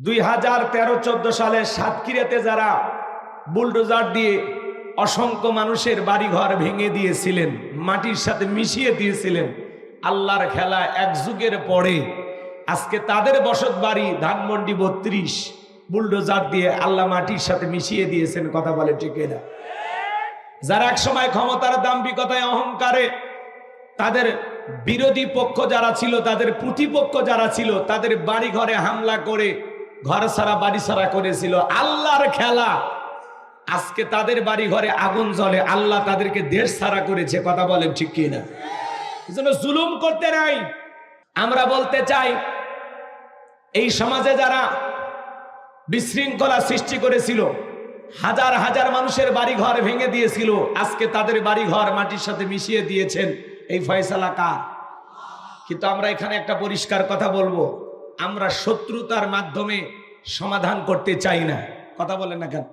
দুই হাজার তেরো, চোদ্দ সালে সাতক্ষীরাতে যারা বুলডোজার দিয়ে অসংখ্য মানুষের বাড়িঘর ভেঙে দিয়েছিলেন, মাটির সাথে মিশিয়ে দিয়েছিলেন, আল্লাহর খেলা এক যুগের পরে আজকে তাদের বসত বাড়ি ধানমন্ডি বত্রিশ, বুলডোজার দিয়ে আল্লাহ মাটির সাথে মিশিয়ে দিয়েছেন, কথা বলে না যারা একসময় ক্ষমতার দাম্ভিকতায় অহংকারে তাদের বিরোধী পক্ষ যারা ছিল, তাদের প্রতিপক্ষ যারা ছিল, তাদের বাড়ি ঘরে হামলা করে ঘর সারা, বাড়ি সারা করেছিল। আল্লাহর খেলা। আজকে তাদের বাড়ি ঘরে আগুন জ্বলে, আল্লাহ তাদেরকে দেশ সারা করেছে। কথা বলেন ঠিক কিনা? এজন্য জুলুম করতে নাই। আমরা বলতে চাই, এই সমাজে যারা বিশৃঙ্খলা সৃষ্টি করেছিল, হাজার হাজার মানুষের বাড়ি ঘর ভেঙে দিয়েছিল, আজকে তাদের বাড়ি ঘর মাটির সাথে মিশিয়ে দিয়েছেন। এই ফয়সালা কার? কিন্তু আমরা এখানে একটা পরিষ্কার কথা বলব। আমরা শত্রুতার মাধ্যমে সমাধান করতে চাই না। কথা বলেন না কেন?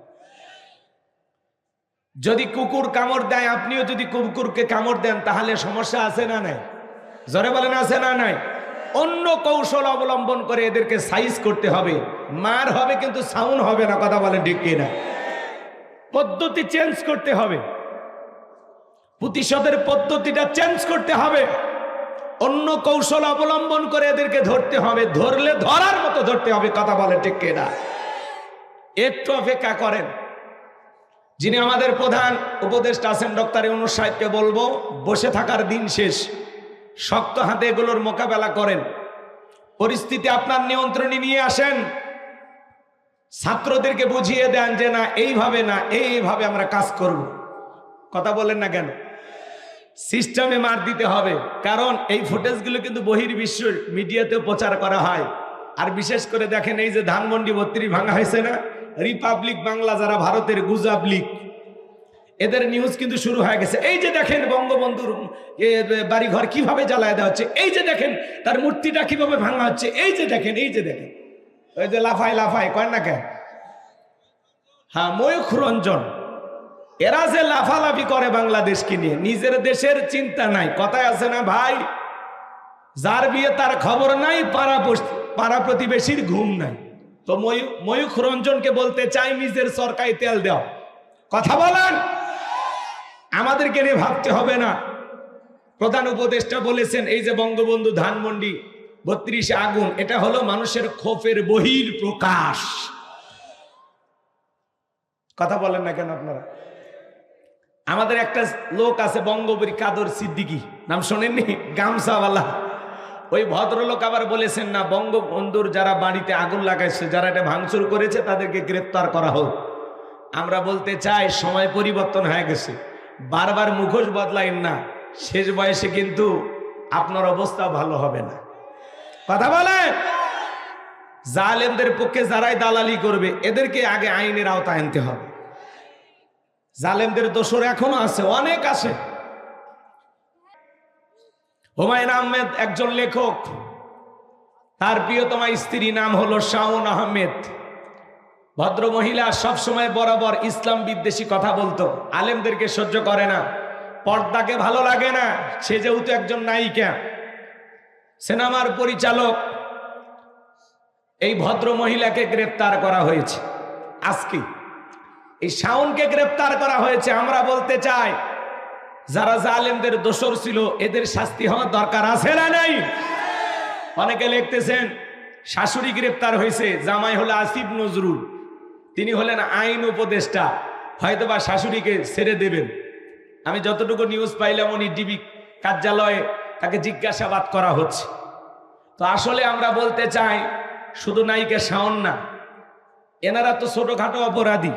যদি কুকুর কামড় দেয়, আপনিও যদি কুকুরকে কামড় দেন, তাহলে সমস্যা আছে না নাই? জরে বলেন, আছে না নাই? অন্য কৌশল অবলম্বন করে এদেরকে সাইজ করতে হবে। মার হবে কিন্তু সাউন্ড হবে না, কথা বলেন ঠিক না পদ্ধতি চেঞ্জ করতে হবে। প্রতিশোধের পদ্ধতিটা চেঞ্জ করতে হবে। অন্য কৌশল অবলম্বন করে এদেরকে ধরতে হবে। ধরলে ধরার মতো ধরতে হবে, কথা বলে ঠিক কিনা? একটু অপেক্ষা করেন। যিনি আমাদের প্রধান উপদেষ্টা আছেন, ডক্টর ইউনুস সাহেবকে বলব, বসে থাকার দিন শেষ। শক্ত হাতে এগুলোর মোকাবেলা করেন। পরিস্থিতি আপনার নিয়ন্ত্রণে নিয়ে আসেন। ছাত্রদেরকে বুঝিয়ে দেন যে, না, এইভাবে না, এইভাবে আমরা কাজ করব। কথা বলেন না কেন? সিস্টেমে মার দিতে হবে। কারণ এই ফুটেজগুলো কিন্তু বহির্বিশ্ব মিডিয়াতেও প্রচার করা হয়। আর বিশেষ করে দেখেন এই যে ধানমন্ডি বত্রি ভাঙা হয়েছে না? রিপাবলিক বাংলা যারা, ভারতের গুজাবলিক এদের নিউজ কিন্তু শুরু হয়ে গেছে। এই যে দেখেন বঙ্গবন্ধুর বাড়িঘর কীভাবে জ্বালায় দেওয়া হচ্ছে, এই যে দেখেন তার মূর্তিটা কীভাবে ভাঙা হচ্ছে, এই যে দেখেন, এই যে দেখেন। ওই যে লাফায় লাফায়, কয় না কেন হ্যাঁ ময়ূখ রঞ্জন। এরা যে লাফালাফি করে বাংলাদেশকে নিয়ে, নিজের দেশের চিন্তা নাই। কথায় আছে না ভাই? যার বিয়ে তার খবর নাই, পাড়া পড়- প্রতিবেশীর ঘুম নাই। তো ময়ূ- ময়ূখ রঞ্জনকে বলতে চাই, নিজের সরকারি তেল দাও। কথা বলেন? আমাদেরকে নিয়ে ভাবতে হবে না। প্রধান উপদেষ্টা বলেছেন, এই যে বঙ্গবন্ধু ধানমন্ডি বত্রিশে আগুন, এটা হলো মানুষের ক্ষোভের বহির প্রকাশ কথা বলেন না কেন আপনারা? আমাদের একটা লোক আছে বঙ্গবীর কাদর সিদ্দিকি। নাম শোনেননি? গামসাওয়ালা ওই ভদ্রলোক আবার বলেছেন, না, বঙ্গবন্ধুর যারা বাড়িতে আগুন লাগাইছে, যারা এটা ভাঙচুর করেছে, তাদেরকে গ্রেপ্তার করা হোক। আমরা বলতে চাই, সময় পরিবর্তন হয়ে গেছে। বারবার মুখোশ বদলাইন না। শেষ বয়সে কিন্তু আপনার অবস্থা ভালো হবে না। কথা বলেন? জালেমদের পক্ষে যারাই দালালি করবে, এদেরকে আগে আইনের আওতায় আনতে হবে। জালেমদের দোষর এখনও আছে, অনেক আছে। হুমায়ুন আহমেদ একজন লেখক। তার প্রিয়তমা স্ত্রী নাম হলো শাওন আহমেদ। ভদ্র মহিলা সবসময় বরাবর ইসলাম বিদ্বেষী কথা বলতো, আলেমদেরকে সহ্য করে না। পর্দাকে ভালো লাগে না, সে যেহেতু একজন নায়িকা। সিনেমার পরিচালক, এই ভদ্র মহিলাকে গ্রেপ্তার করা হয়েছে। আজকে এই শাওনকে গ্রেপ্তার করা হয়েছে, আমরা বলতে চাই, যারা জালেমদের দোষর ছিল, এদের শাস্তি হওয়ার দরকার আছে না নাই? অনেকে লিখতেছেন, শাশুড়ি গ্রেপ্তার হয়েছে, জামাই হলো আসিফ নজরুল। তিনি হলেন আইন উপদেষ্টা, হয়তোবা শাশুড়িকে ছেড়ে দেবেন। আমি যতটুকু নিউজ পাইলাম, উনি ডিবি কার্যালয়ে তাকে জিজ্ঞাসাবাদ করা হচ্ছে। তো আসলে আমরা বলতে চাই, শুধু নায়িকা শাওন না, এনারা তো ছোটখাটো অপরাধী।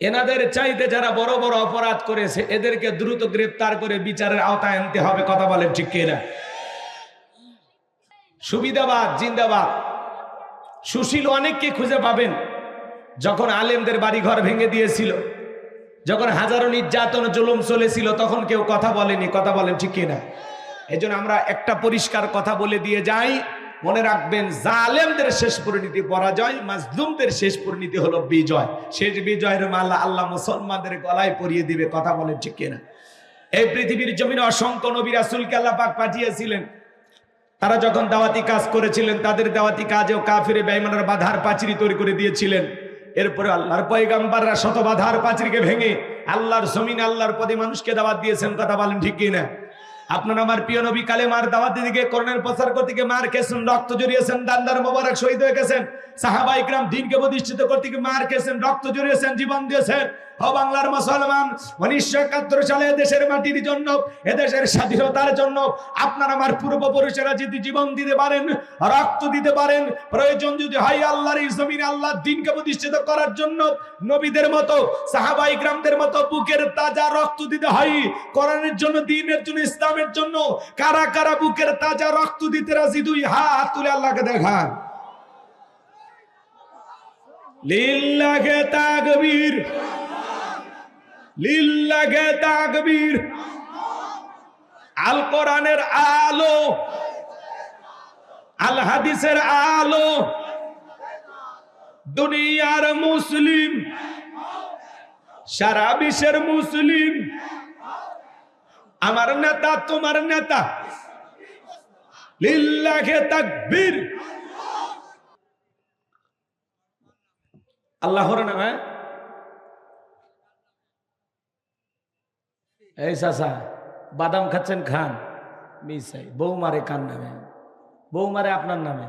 এনাদের চাইতে যারা বড় বড় অপরাধ করেছে, এদেরকে দ্রুত গ্রেপ্তার করে বিচারের আওতায় আনতে হবে, কথা বলেন ঠিক কিনা? সুবিধাবাদ, জিন্দাবাদ। সুশীল অনেককে খুঁজে পাবেন, যখন আলেমদের বাড়িঘর ভেঙে দিয়েছিল, যখন হাজারো নির্যাতন জুলুম চলেছিল, তখন কেউ কথা বলেনি, কথা বলেন ঠিক কিনা? এই আমরা একটা পরিষ্কার কথা বলে দিয়ে যাই। মনে রাখবেন, জালেমদের শেষ পরিণতি পরাজয়, মাজলুমদের শেষ পরিণতি হলো বিজয়। শেষ বিজয়ের মাল্লা আল্লাহ মুসলমানদের গলায় পরিয়ে দিবে, কথা বলেন ঠিক কিনা? এই পৃথিবীর জমিনে অসংখ্য নবী রাসুলকে আল্লাহ পাক পাঠিয়েছিলেন। তারা যখন দাওয়াতি কাজ করেছিলেন, তাদের দাওয়াতি কাজেও কাফিরে বেঈমানরা বাধার পাঁচিরি তৈরি করে দিয়েছিলেন। এরপরে আল্লাহর পয়গাম্বাররা শত বাধার পাঁচিরিকে ভেঙে আল্লাহর জমিন আল্লাহর পদে মানুষকে দাওয়াত দিয়েছেন, কথা বলেন ঠিক কিনা? আপনার আমার প্রিয় নবী কালেমার মার দাওয়াত দিকে করোনার প্রচার করতে গিয়ে মার খেয়েছেন রক্ত জড়িয়েছেন, দান্দার মোবারক শহীদ হয়ে গেছেন। সাহাবা দিনকে প্রতিষ্ঠিত করতে গিয়ে মার খেয়েছেন, রক্ত জড়িয়েছেন, জীবন দিয়েছেন। বাংলার মুসলমান, উনিশশো একাত্তর সালে দেশের মাটির জন্য, এদেশের স্বাধীনতার জন্য আপনার আমার পূর্বপুরুষেরা যদি জীবন দিতে পারেন, রক্ত দিতে পারেন, প্রয়োজন যদি হয় আল্লাহর জমিনে আল্লাহ দিনকে প্রতিষ্ঠিত করার জন্য, নবীদের মতো সাহাবাই গ্রামদের মতো বুকের তাজা রক্ত দিতে হয়। কোরআনের জন্য, দিনের জন্য, ইসলামের জন্য, কারা কারা বুকের তাজা রক্ত দিতে রাজি, দুই হাত তুলে আল্লাহকে দেখান। আল কোরআনের আলো আল। হাদিসের আলো। দুনিয়ার মুসলিম। সারা বিশ্বের মুসলিম। আমার নেতা, তোমার নেতা। লিল্লাহে তাকবীর। আল্লাহর নামে? এই চাচা, বাদাম খাচ্ছেন খান। মিসাই বউ মারে কার নামে? বউ মারে আপনার নামে?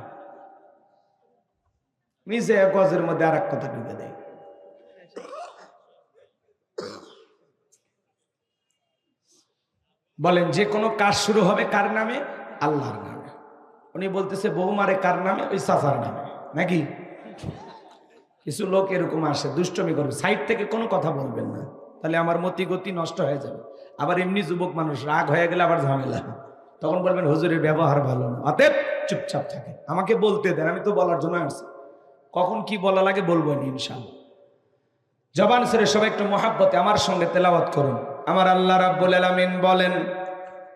এক গজের মধ্যে আর এক কথা ঢুকে দেয়। বলেন, যে কোনো কাজ শুরু হবে কার নামে? আল্লাহর নামে। উনি বলতেছে, বউ মারে কার নামে? ওই সাফার নামে। নাকি? কিছু লোক এরকম আসে, দুষ্টমি করবে সাইড থেকে কোনো কথা বলবেন না। তাহলে আমার মতি গতি নষ্ট হয়ে যাবে। আবার এমনি যুবক মানুষ রাগ হয়ে গেলে আবার ঝামেলা। তখন বলবেন, হুজুরের ব্যবহার ভালো না। অতএব চুপচাপ থাকে আমাকে বলতে দেন, আমি তো বলার জন্য আসছি। কখন কি বলা লাগে বলব নি ইনশাল্লাহ জবান সেরে সবাই একটু মহাব্বতে, আমার সঙ্গে তেলাওয়াত করুন। আমার আল্লাহ রাব্বুল আলামিন বলেন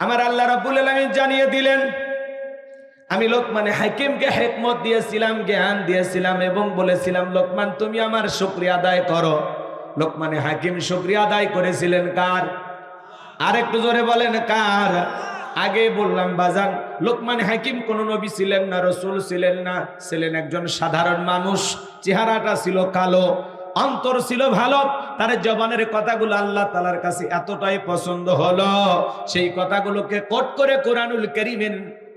আমার আল্লাহ রাব্বুল আলামিন জানিয়ে দিলেন, আমি লোকমানে হাকিমকে হেকমত দিয়েছিলাম, জ্ঞান দিয়েছিলাম এবং বলেছিলাম, লোকমান, তুমি আমার শুক্রিয়া আদায় করো। লোকমানে হাকিম শুক্রিয়া আদায় করেছিলেন কার? আর একটু জোরে বলেন, কার? আগে বললাম, বাজান, লোকমান হাকিম কোন নবী ছিলেন না, রসুল ছিলেন না, ছিলেন একজন সাধারণ মানুষ, চেহারাটা ছিল কালো। অন্তর ছিল ভালো, তার জবানের কথাগুলো আল্লাহ তালার কাছে এতটাই পছন্দ হলো। সেই কথাগুলোকে কোট করে কোরআনুল করিমের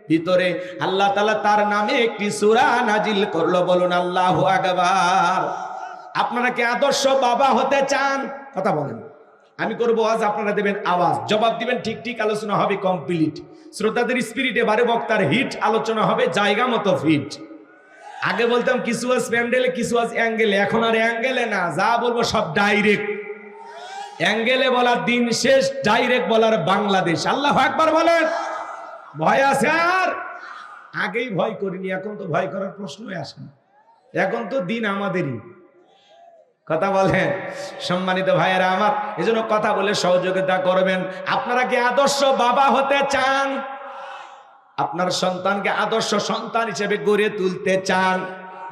ভিতরে আল্লাহ তালা তার নামে একটি সুরা নাজিল করল। বলুন, আল্লাহ আকবার। আপনারা কি আদর্শ বাবা হতে চান? কথা বলেন। আমি করব আজ আপনারা দেবেন আওয়াজ। জবাব দিবেন, ঠিক ঠিক আলোচনা হবে কমপ্লিট শ্রোতাদের স্পিরিট এবারে বক্তার হিট আলোচনা হবে, জায়গা মতো ফিট আগে বলতাম, কিছু আজ প্যান্ডেলে, কিছু আজ অ্যাঙ্গেলে। এখন আর অ্যাঙ্গেলে না, যা বলব সব ডাইরেক্ট অ্যাঙ্গেলে বলার দিন শেষ ডাইরেক্ট বলার বাংলাদেশ। আল্লাহ একবার বলেন। ভয় আছে আর? আগেই ভয় করিনি, এখন তো ভয় করার প্রশ্নই আসে না। এখন তো দিন আমাদেরই। কথা বলেন, সম্মানিত ভাইয়েরা আমার, এজন্য কথা বলে সহযোগিতা করবেন। আপনারা কি আদর্শ বাবা হতে চান? আপনার সন্তানকে আদর্শ সন্তান হিসেবে গড়ে তুলতে চান।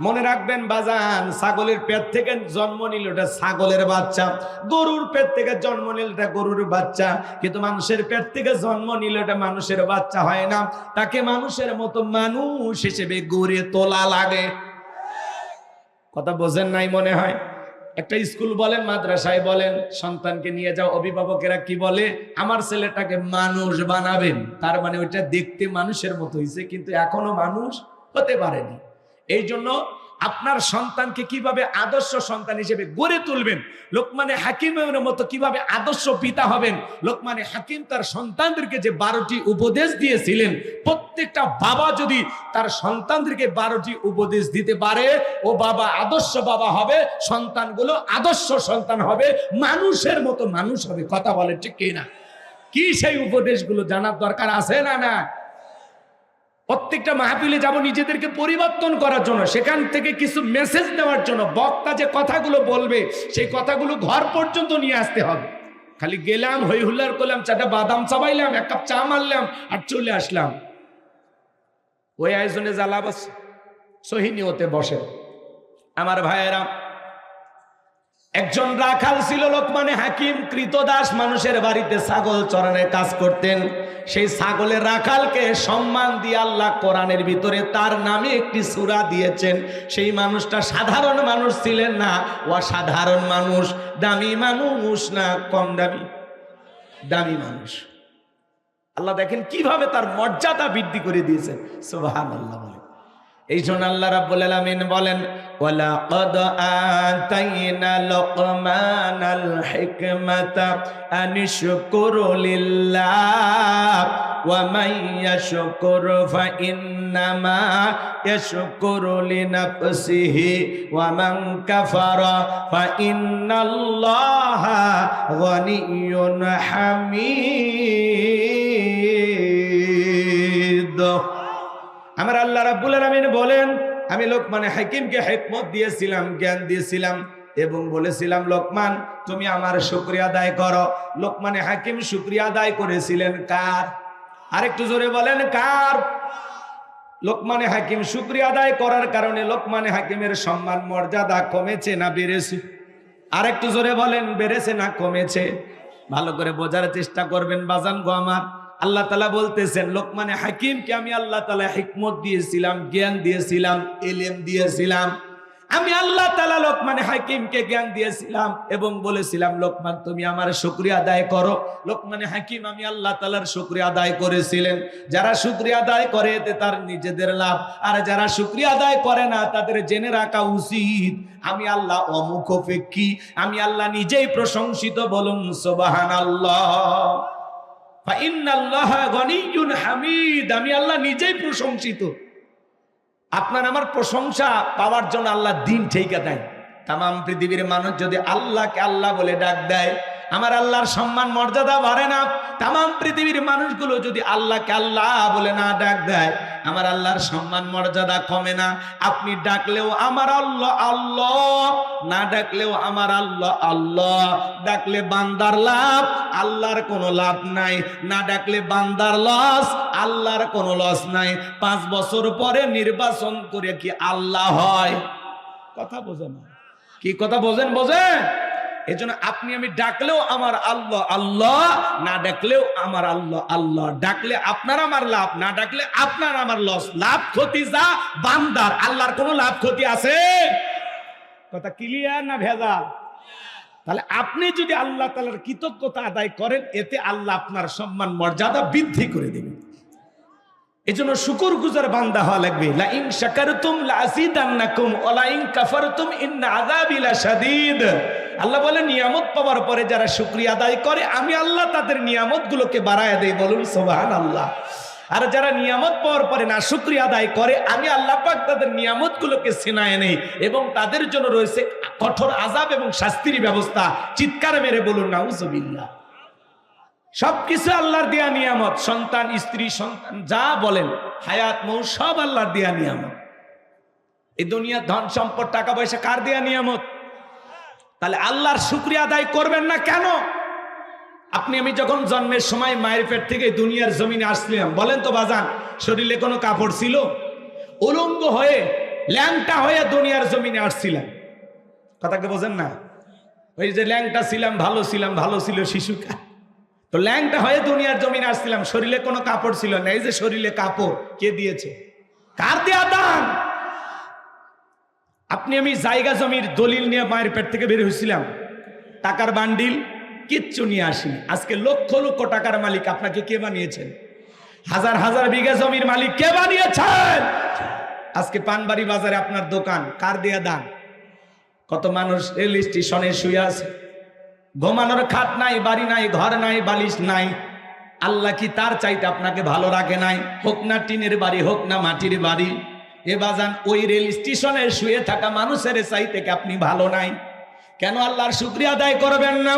মনে রাখবেন, বাজান, ছাগলের পেট থেকে জন্ম নিল ওটা ছাগলের বাচ্চা। গরুর পেট থেকে জন্ম নিল এটা গরুর বাচ্চা। কিন্তু মানুষের পেট থেকে জন্ম নিল এটা মানুষের বাচ্চা হয় না। তাকে মানুষের মতো মানুষ হিসেবে গড়ে তোলা লাগে। কথা বোঝেন নাই মনে হয়? একটা স্কুল বলেন, মাদ্রাসায় বলেন, সন্তানকে নিয়ে যাও, অভিভাবকেরা কি বলে? আমার ছেলেটাকে মানুষ বানাবেন। তার মানে ওইটা দেখতে মানুষের মতো হয়েছে কিন্তু এখনও মানুষ হতে পারেনি। এই জন্য আপনার সন্তানকে কীভাবে আদর্শ সন্তান হিসেবে গড়ে তুলবেন? লোকমানে হাকিমের মতো কীভাবে আদর্শ পিতা হবেন? লোকমানে হাকিম তার সন্তানদেরকে যে বারোটি উপদেশ দিয়েছিলেন, প্রত্যেকটা বাবা যদি তার সন্তানদেরকে বারোটি উপদেশ দিতে পারে, ও বাবা আদর্শ বাবা হবে, সন্তানগুলো আদর্শ সন্তান হবে, মানুষের মতো মানুষ হবে। কথা বলে ঠিক কিনা? কি সেই উপদেশগুলো জানার দরকার আছে না না প্রত্যেকটা মাহফিলে যাব নিজেদেরকে পরিবর্তন করার জন্য, সেখান থেকে কিছু মেসেজ দেওয়ার জন্য। বক্তা যে কথাগুলো বলবে, সেই কথাগুলো ঘর পর্যন্ত নিয়ে আসতে হবে। খালি গেলাম হই হুল্লার করলাম, চারটা বাদাম চাবাইলাম, এক কাপ চা মারলাম আর চলে আসলাম। ওই আয়োজনে জ্বালাবাস সহিনী হতে বসে। আমার ভাইয়েরা, একজন রাখাল ছিল লোকমানে হাকিম, কৃতদাস, মানুষের বাড়িতে ছাগল চরানের কাজ করতেন। সেই ছাগলের রাখালকে সম্মান দিয়ে আল্লাহ কোরআনের ভিতরে তার নামে একটি সুরা দিয়েছেন। সেই মানুষটা সাধারণ মানুষ ছিলেন না, অসাধারণ মানুষ, দামি মানুষ না কম দামি? দামি মানুষ। আল্লাহ দেখেন কীভাবে তার মর্যাদা বৃদ্ধি করে দিয়েছেন। সোহান আল্লাহ এই জন্য আল্লাহ রাব্বুল আলামিন বলেন ওয়ালা কদ আতাইনা লুকমানাল হিকমাতা আনিশকুরু লিল্লাহ, ওয়া মান ইয়াশকুর ফা ইন্নামা ইয়াশকুরু লিনাফসিহি, ওয়া মান কাফারা ফা ইন্নাল্লাহা গনিয়্যুন হামিদ। আল্লাহ রাব্বুল আলামিন বলেন, আমি লোকমানে হাকিমকে হিকমত দিয়েছিলাম, জ্ঞান দিয়েছিলাম এবং বলেছিলাম, লোকমান, তুমি আমার শুকরিয়া আদায় করো। লোকমানে হাকিম শুকরিয়া আদায় করেছিলেন কার? আরেকটু জোরে বলেন, কার? লোকমানে হাকিম শুকরিয়া আদায় করার কারণে লোকমানে হাকিমের সম্মান, মর্যাদা কমেছে না বেড়েছে? আরেকটু জোরে বলেন, বেড়েছে না কমেছে? ভালো করে বোঝার চেষ্টা করবেন, বাজান গো আমার। আল্লাহ তালা বলতেছেন, লোকমানে হাকিমকে আমি আল্লাহ তালা হিকমত দিয়েছিলাম, জ্ঞান দিয়েছিলাম এলেম দিয়েছিলাম। আমি আল্লাহ তালা লোকমানে হাকিমকে জ্ঞান দিয়েছিলাম এবং বলেছিলাম, লোকমান, তুমি আমার শুক্রিয়া আদায় করো। লোকমানে হাকিম আমি আল্লাহ তালার শুক্রিয়া আদায় করেছিলেন। যারা শুক্রিয়া আদায় করে, এতে তার নিজেদের লাভ। আর যারা শুক্রিয়া আদায় করে না, তাদের জেনে রাখা উচিত, আমি আল্লাহ অমুখ অপেক্ষী, আমি আল্লাহ নিজেই প্রশংসিত বলুন সোবাহান আল্লাহ হামিদ। আমি আল্লাহ নিজেই প্রশংসিত। আপনার আমার প্রশংসা পাওয়ার জন্য আল্লাহ দিন ঠেকা দেয়। তাম পৃথিবীর মানুষ যদি আল্লাহকে আল্লাহ বলে ডাক দেয় আমার আল্লাহর সম্মান, মর্যাদা বাড়ে না। তাম পৃথিবীর মানুষগুলো যদি আল্লাহকে আল্লাহ বলে না ডাক দেয়, আমার আল্লাহর সম্মান, মর্যাদা কমে না। আপনি ডাকলেও আমার আল্লাহ আল্লাহ। না ডাকলেও আমার আল্লাহ আল্লাহ। ডাকলে বান্দার লাভ, আল্লাহর কোনো লাভ নাই। না ডাকলে বান্দার লস, আল্লাহর কোনো লস নাই। পাঁচ বছর পরে নির্বাচন করে কি আল্লাহ হয়? কথা বোঝেন কি কথা বোঝেন বোঝেন? এজন্য আপনি আমি ডাকলেও আমার আল্লাহ আল্লাহ, না ডাকলেও আমার আল্লাহ আল্লাহ। ডাকলে আপনার আমার লাভ, না ডাকলে আপনার আমার লস লাভ ক্ষতি যা, বান্দার। আল্লাহর কোনো লাভ ক্ষতি আছে? কথা ক্লিয়ার না ভেজা তাহলে আপনি যদি আল্লাহ তালার কৃতজ্ঞতা আদায় করেন, এতে আল্লাহ আপনার সম্মান, মর্যাদা বৃদ্ধি করে দেবেন এজন্য শুকুর গুজার বান্দা হওয়া লাগবে। লা ইন শাকারতুম লা আযীদান্নাকুম ওয়া লা ইন কাফারতুম ইন্না আযাবি লাশাদীদ। আল্লাহ বলে, নিয়ামত পাওয়ার পরে যারা শুকরিয়া আদায় করে, আমি আল্লাহ তাদের নিয়ামতগুলোকে বাড়ায় দেয় বলুন সুবহানাল্লাহ। আর যারা নিয়ামত পাওয়ার পরে না শুকরিয়া আদায় করে, আমি আল্লাহ পাক তাদের নিয়ামতগুলোকে সিনায় নেই এবং তাদের জন্য রয়েছে কঠোর আজাব এবং শাস্তির ব্যবস্থা। চিৎকার মেরে বলুন, নাউজুবিল্লাহ। সবকিছু আল্লাহর দেয়া নিয়ামত, সন্তান, স্ত্রী, সন্তান, যা বলেন, হায়াত, মৌ, সব আল্লাহর দেয়া নিয়ামত। এই দুনিয়ার ধন, সম্পদ, টাকা পয়সা কার দেয়া নিয়ামত? তাহলে আল্লাহর শুক্রিয়া আদায় করবেন না কেন? আপনি, আমি যখন জন্মের সময় মায়ের পেট থেকে দুনিয়ার জমিনে আসছিলাম, বলেন তো বাজান, শরীরে কোনো কাপড় ছিল? উলঙ্গ হয়ে, ল্যাংটা হয়ে দুনিয়ার জমিনে আসছিলাম। কথাকে বোঝেন না? ওই যে ল্যাংটা ছিলাম, ভালো ছিলাম, ভালো ছিল শিশুকা। তো ল্যাংটা হয়ে দুনিয়ার জমিনে আসছিলাম, শরীরে কোনো কাপড় ছিল না। এই যে শরীরে কাপড়, কে দিয়েছে? কার দেয়া দান? আপনি আমি জায়গা জমির দলিল নিয়ে মায়ের পেট থেকে বের হয়েছিলাম। টাকার বান্ডিল কিচ্ছু নিয়ে আসিনি। আজকে লক্ষ লক্ষ টাকার মালিক আপনাকে কে বানিয়েছেন? হাজার হাজার বিঘা জমির মালিক কে বানিয়েছেন? আজকে পানবাড়ি বাজারে আপনার দোকান, কার দেয়া দান? কত মানুষ রেল স্টেশনে শুয়ে আছে। ঘুমানোর খাট নাই, বাড়ি নাই, ঘর নাই, বালিশ নাই। আল্লাহ কি তার চাইতে আপনাকে ভালো রাখে নাই? হোক না টিনের বাড়ি, হোক না মাটির বাড়ি। এ বাজান, ওই রেল স্টেশনে শুয়ে থাকা মানুষের চাই থেকে আপনি ভালো নাই? কেন আল্লাহর শুক্রিয়া আদায় করবেন না?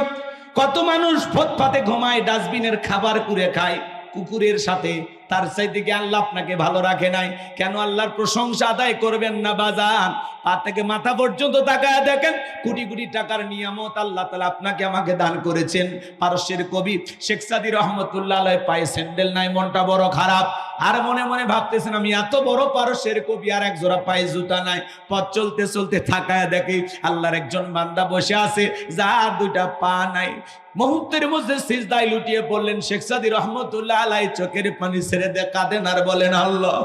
কত মানুষ ফুটপাতে ঘুমায়, ডাস্টবিনের খাবার কুড়ে খায়, কুকুরের সাথে তার চাইতে কি আল্লাহ আপনাকে ভালো রাখে নাই? কেন আল্লাহর প্রশংসা আদায় করবেন না বাজান? পা থেকে মাথা পর্যন্ত তাকায় দেখেন, কোটি কোটি টাকার নিয়ামত আল্লাহ তালা আপনাকে আমাকে দান করেছেন। পারস্যের কবি শেখ সাদি রহমতুল্লাহ পায়ে স্যান্ডেল নাই, মনটা বড় খারাপ। আর মনে মনে ভাবতেছেন, আমি এত বড় পারস্যের কবি আর এক জোড়া পায়ে জুতা নাই। পথ চলতে চলতে থাকায় দেখি, আল্লাহর একজন বান্দা বসে আছে, যার দুইটা পা নাই। মুহূর্তের মধ্যে সিজদায় লুটিয়ে পড়লেন শেখ সাদি রহমতুল্লাহ আলাই, চোখের পানি ছেড়ে দিয়ে কাঁদেন আর বলেন, আল্লাহ,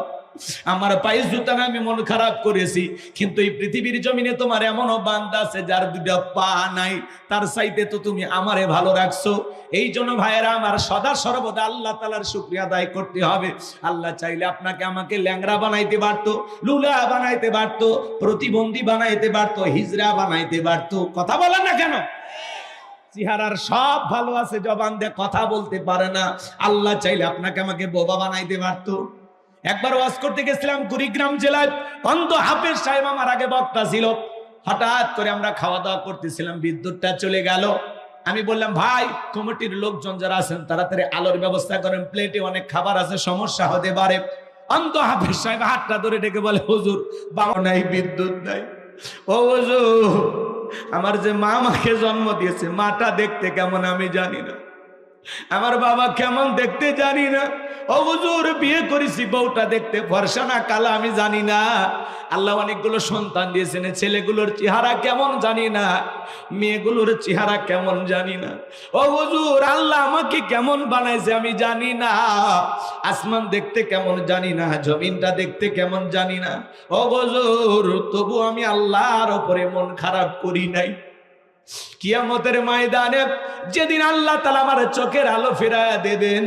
আমার পায়ে জুতা আমি মন খারাপ করেছি, কিন্তু এই পৃথিবীর জমিনে তোমার এমনও বান্দা আছে যার দুটা পা নাই, তার চাইতে তো তুমি আমারে ভালো রাখছো। এই জন্য ভাইয়েরা, আমার সদা সর্বদা আল্লাহ তালার শুক্রিয়া আদায় করতে হবে। আল্লাহ চাইলে আপনাকে আমাকে ল্যাংরা বানাইতে পারতো, লুলা বানাইতে পারতো, প্রতিবন্ধী বানাইতে পারতো হিজরা বানাইতে পারতো। কথা বলেন না কেন? চেহারার সব ভালো আছে, জবান দিয়ে কথা বলতে পারে না। আল্লাহ চাইলে আপনাকে আমাকে বোবা বানাইতে পারতো। একবার ওয়াজ করতে গেছিলাম কুড়িগ্রাম জেলায়, অন্ধ হাফেজ সাহেব আমার আগে বক্তা ছিল। হঠাৎ করে আমরা খাওয়া দাওয়া করতেছিলাম, বিদ্যুৎটা চলে গেল। আমি বললাম, ভাই, কমিটির লোকজন যারা আছেন, তাড়াতাড়ি আলোর ব্যবস্থা করেন, প্লেটে অনেক খাবার আছে, সমস্যা হতে পারে। অন্ধ হাফেজ সাহেব হাতটা ধরে ডেকে বলে, হুজুর বাবা নাই, বিদ্যুৎ নাই। ও হুজুর আমার যে মা মাকে জন্ম দিয়েছে মাটা দেখতে কেমন আমি জানি না। আমার বাবা কেমন দেখতে জানি না। ও হুজুর, বিয়ে করেছি, বউটা দেখতে ফর্সা না কালা, আমি জানি না। আল্লাহ অনেকগুলো সন্তান দিয়েছেন, ছেলেগুলোর চেহারা কেমন জানি না, মেয়েগুলোর চেহারা কেমন জানি না। ও হুজুর, আল্লাহ আমাকে কেমন বানাইছে আমি জানি না। আসমান দেখতে কেমন জানি না, জমিনটা দেখতে কেমন জানি না। ও হুজুর, তবু আমি আল্লাহর ওপরে মন খারাপ করি নাই। কিয়ামতের ময়দানে যেদিন আল্লাহ তালা আমার চোখের আলো ফেরায় দেবেন,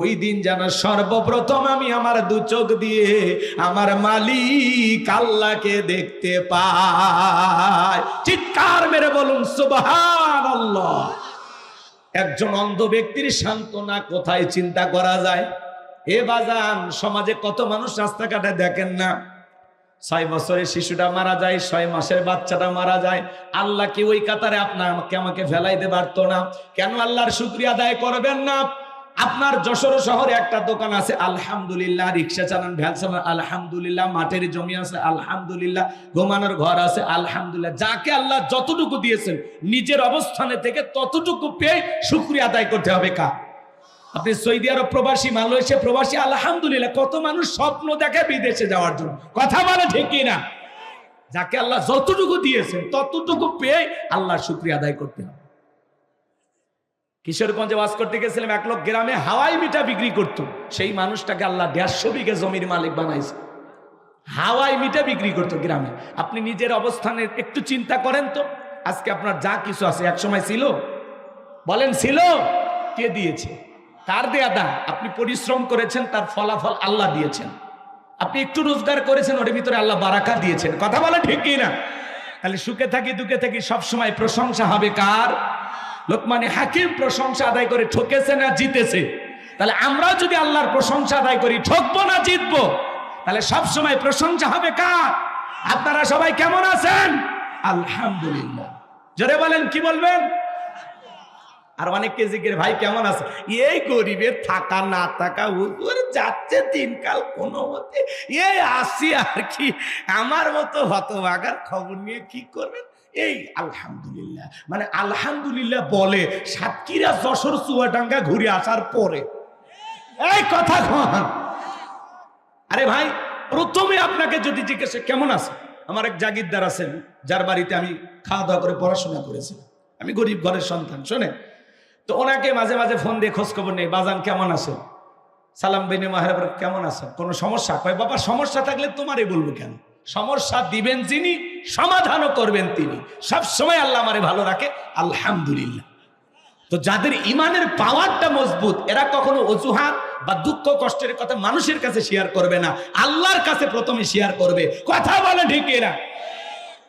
ওই দিন যেন সর্বপ্রথম আমি আমার দু চোখ দিয়ে আমার মালিক আল্লাহকে দেখতে পাই। চিৎকার মেরে বলুন সুবহান আল্লাহ একজন অন্ধ ব্যক্তির সান্ত্বনা কোথায় চিন্তা করা যায়? এ বাজান, সমাজে কত মানুষ রাস্তাঘাটে দেখেন না? ছয় বছরের শিশুটা মারা যায়, ছয় মাসের বাচ্চাটা মারা যায়। আল্লাহ কি ওই কাতারে আপনার আমাকে আমাকে ফেলাইতে পারতো না? কেন আল্লাহর শুক্রিয়া আদায় করবেন না? আপনার যশোর শহরে একটা দোকান আছে, আলহামদুলিল্লাহ, রিক্সা চালান, ভ্যান চালান, আলহামদুলিল্লাহ, মাঠের জমি আছে, আলহামদুলিল্লাহ, ঘুমানোর ঘর আছে, আলহামদুলিল্লাহ। যাকে আল্লাহ যতটুকু দিয়েছেন, নিজের অবস্থানে থেকে ততটুকু পেয়ে শুক্রিয়া আদায় করতে হবে কা আপনি সৌদি আরব প্রবাসী, মালয়েশিয়া প্রবাসী, আলহামদুলিল্লাহ, কত মানুষ স্বপ্ন দেখে বিদেশে যাওয়ার জন্য। কথা বলে ঠিক না যাকে আল্লাহ যতটুকু দিয়েছেন, ততটুকু পেয়ে আল্লাহর শুক্রিয়া আদায় করতে হবে। কিশোরগঞ্জে বাস করতে গেছিলাম, এক লোক গ্রামে হাওয়াই মিঠা বিক্রি করতো। সেই মানুষটাকে আল্লাহ দেড়শো বিঘে জমির মালিক বানাইছে। হাওয়াই মিঠা বিক্রি করতো গ্রামে। আপনি নিজের অবস্থানে একটু চিন্তা করেন তো। আজকে আপনার যা কিছু আছে, এক সময় ছিল? বলেন, ছিল? কে দিয়েছে? কার দেয়া দান আপনি পরিশ্রম করেছেন, তার ফলাফল আল্লাহ দিয়েছেন। আপনি একটু রোজগার করেছেন, ওর ভিতরে আল্লাহ বারাকা দিয়েছেন। কথা বলে ঠিক কি না তাহলে সুখে থাকি, দুঃখে থাকি সবসময় প্রশংসা হবে কার? লোকমানে হাকিম প্রশংসা আদায় করে ঠকেছে না জিতেছে? তাহলে আমরাও যদি আল্লাহর প্রশংসা আদায় করি, ঠকবো না জিতবো? তাহলে সবসময় প্রশংসা হবে কার? আপনারা সবাই কেমন আছেন? আলহামদুলিল্লাহ। জোরে বলেন, কি বলবেন? আর অনেককে জিজ্ঞেস, ভাই, কেমন আছে? এই গরিবের থাকা না থাকা হুজুর, যাচ্ছে দিনকাল কোনো মতে। এই আসি আর কি। আমার মতো হতভাগার খবর নিয়ে কি করবেন? এই আলহামদুলিল্লাহ। মানে আলহামদুলিল্লাহ বলে, সাতক্ষীরা, যশোর, চুয়াডাঙ্গা ঘুরে আসার পরে। এই কথা কন। আরে ভাই, প্রথমে আপনাকে যদি জিজ্ঞেসে কেমন আছে? আমার এক জাগিরদার আছেন, যার বাড়িতে আমি খাওয়া দাওয়া করে পড়াশোনা করেছি আমি গরিব ঘরের সন্তান শোনে তো ওনাকে মাঝে মাঝে ফোন দিয়ে খোঁজ খবর নেই, বাজান, কেমন আছে? সালাম, বেনে মাহের কেমন আছে? কোনো সমস্যা? কয়, বাবা, সমস্যা থাকলে তোমারই বলব কেন? সমস্যা দিবেন যিনি, সমাধানও করবেন তিনি। সব সময় আল্লাহ আমারে ভালো রাখে, আলহামদুলিল্লাহ। তো যাদের ইমানের পাওয়ারটা মজবুত, এরা কখনো অজুহাত বা দুঃখ কষ্টের কথা মানুষের কাছে শেয়ার করবে না। আল্লাহর কাছে প্রথমে শেয়ার করবে। কথা বলে ঠিক এরা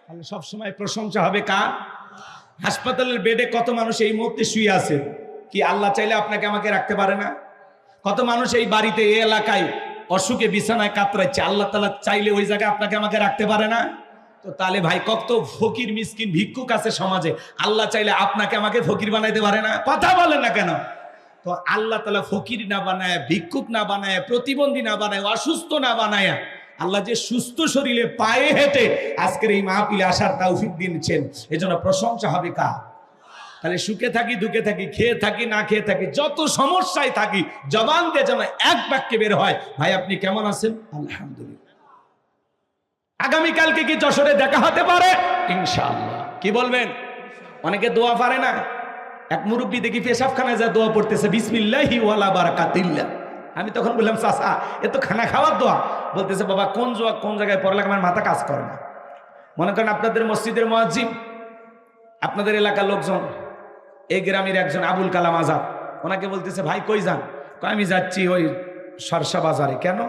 তাহলে সবসময় প্রশংসা হবে কার? হাসপাতালের বেডে কত মানুষ এই মুহূর্তে শুয়ে আছে? কি আল্লাহ চাইলে আপনাকে আমাকে রাখতে পারে না? কত মানুষ এই বাড়িতে, এই এলাকায় অসুখে, বিছানায় কাতরাচ্ছে? আল্লাহ তালা চাইলে ওই জায়গায় আপনাকে আমাকে রাখতে পারে না? তো তাহলে ভাই, কত ফকির, মিসকিন, ভিক্ষুক আছে সমাজে। আল্লাহ চাইলে আপনাকে আমাকে ফকির বানাইতে পারে না? কথা বলেন না কেন? তো আল্লাহ তালা ফকির না বানায়, ভিক্ষুক না বানায়, প্রতিবন্ধী না বানায়, অসুস্থ না বানায়। আল্লাহ যে সুস্থ শরীরে পায়ে হেঁটে আজকের এই মাহফিলে আসার তৌফিক দিয়েছেন এজন্য প্রশংসা হবে কা তাহলে সুখে থাকি, দুঃখে থাকি, খেয়ে থাকি, না খেয়ে থাকি, যত সমস্যায় থাকি, জবান দিয়ে যেন এক বাক্যে বের হয়, ভাই আপনি কেমন আছেন? আলহামদুলিল্লাহ। আগামীকালকে কি যশোরে দেখা হতে পারে? ইনশাআল্লাহ। কি বলবেন? অনেকে দোয়া পারে না। এক মুরব্বী দেখি পেশাবখানায় যা দোয়া পড়তেছে, বিসমিল্লাহি ওয়ালা বারাকাতিল্লাহ। আমি তখন বললাম, চাচা, এ তো খানা খাওয়ার দোয়া। বলতেছে, বাবা, কোন জোয়া কোন জায়গায় পড়লে আমার মাথা কাজ করে না। মনে করেন আপনাদের মসজিদের মসজিদ আপনাদের এলাকার লোকজন এই গ্রামের একজন আবুল কালাম আজাদ, ওনাকে বলতেছে, ভাই, কই যান? আমি যাচ্ছি ওই সরসা বাজারে। কেন?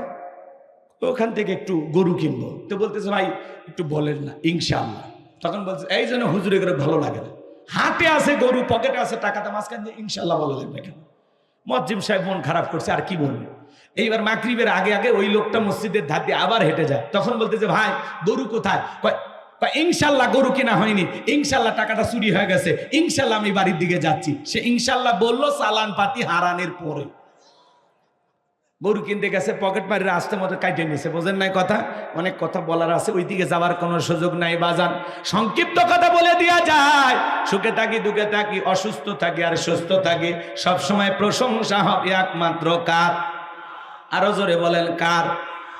ওখান থেকে একটু গরু কিনবো। তো বলতেছে, ভাই, একটু বলেন না, ইনশাআল্লাহ। তখন বলছে, এই জন্য হুজুরে করে ভালো লাগে না। হাতে আছে গরু, পকেটে আছে টাকাটা মাঝখান দিয়ে ইনশাল্লাহ বলা লাগবে কেন? মজ্জিম সাহেব মন খারাপ করছে, আর কি বলবে? এইবার মাকরিবের আগে আগে ওই লোকটা মসজিদের ধার দিয়ে আবার হেঁটে যায়। তখন বলতে যে ভাই, গরু কোথায়? ইনশাল্লাহ গরু কেনা হয়নি। ইনশাল্লাহ টাকাটা চুরি হয়ে গেছে। ইনশাল্লাহ আমি বাড়ির দিকে যাচ্ছি। সে ইনশাল্লাহ বলল চালান পাতি হারানের পরে। গরু কিনতে গেছে পকেট মারির আসতে মতো কাটিয়ে নিছে। বোঝেন নাই কথা? অনেক কথা বলার আছে ওই দিকে যাওয়ার কোনো সুযোগ নাই, বাজান। সংক্ষিপ্ত কথা বলে দেওয়া যায়, সুখে থাকি, দুঃখে থাকি, অসুস্থ থাকি আর সুস্থ থাকি সব সময় প্রশংসা হবে একমাত্র কার? আরও জোরে বলেন, কার?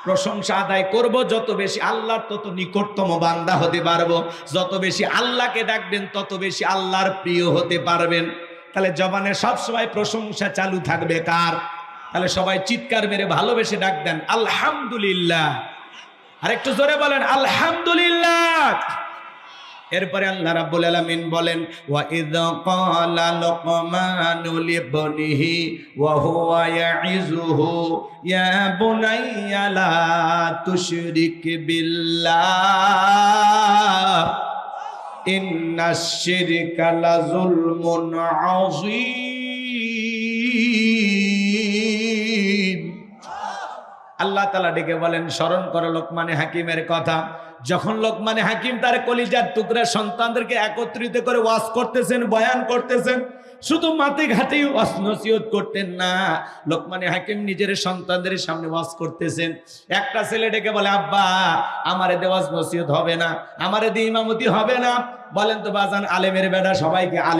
প্রশংসা আদায় করব, যত বেশি আল্লাহর, তত নিকটতম বান্দা হতে পারব। যত বেশি আল্লাহকে ডাকবেন তত বেশি আল্লাহর প্রিয় হতে পারবেন। তাহলে জবানে সব সময় প্রশংসা চালু থাকবে কার? তাহলে সবাই চিৎকার মেরে ভালোবেসে ডাক দেন, আলহামদুলিল্লাহ। আর একটু জোরে বলেন, আলহামদুলিল্লাহ। এরপরে আল্লাহ রাব্বুল আলামিন বলেন ওয়া ইয ক্বালা লুকমানু লিবনিহি ওয়া হুয়া ইয়াইযুহু ইয়া বুনাইয়া লা তুশরিক বিল্লাহ ইন্নাশ শিরকা লাযুলমুন আযীম। আল্লাহ তালা ডেকে বলেন, স্মরণ করো লোকমানে হাকিমের কথা। যখন লোকমানে হাকিম তার কলিজার টুকরা সন্তানদেরকে একত্রিত করে ওয়াজ করতেছেন, বয়ান করতেছেন, শুধু মাতে ঘাটেই ওয়াজ নসিহত করতেন না, লোকমানে হাকিম নিজের সন্তানদের সামনে ওয়াজ করতেছেন। একটা ছেলে ডেকে বলে, আব্বা, আমারে দেওয়াজ নসিহত হবে না, আমারে দিয়ে ইমামতি হবে না। বলেন তো, বাজান, আলেমের বেড়া সবাইকে আলে